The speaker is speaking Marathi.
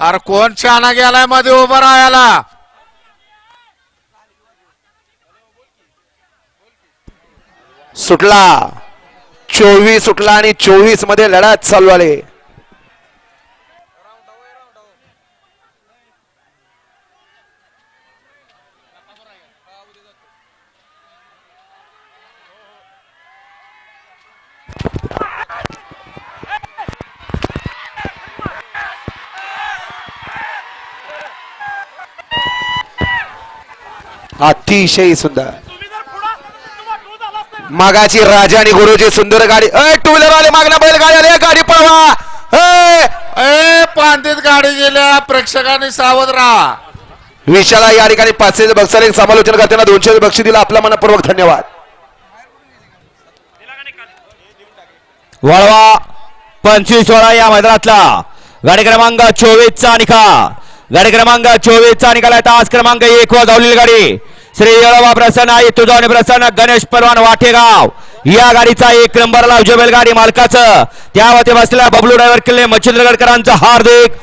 अरे कोण छाना गेलायमध्ये उभं राहायला? सुटला. चोवीस सुटला आणि चोवीसमध्ये लढत चालू आले. अतिशय सुंदर. मागाची राजा आणि गुरुची सुंदर गाडी. अय टू व्हीलर आले मागना बैल गाडी आली गाडी पळवा. अय ए पांतीत गाडी गेल्या प्रेक्षकांनी सावध राहा. विशाला या ठिकाणी पाचशे बक्षाने समालोचन करताना दोनशे बक्षी दिला. आपला मनपूर्वक धन्यवाद. वळवा पंचवीस वळा या मैदानातला. गाडी क्रमांक चोवीस चा निकाल. गाडी क्रमांक चोवीस चा निकाल आहे. तास क्रमांक एक वर धावलेली गाडी. श्री येळवा प्रसन्न आई तुझा प्रसन्न गणेश परवान वाटेगाव. या गाडीचा एक नंबरला उजबेल गाडी मालकाचं. त्यावरती बसलेला बबलू ड्रायव्हर किल्ले मच्छिंद्रगडकरांचं हार्दिक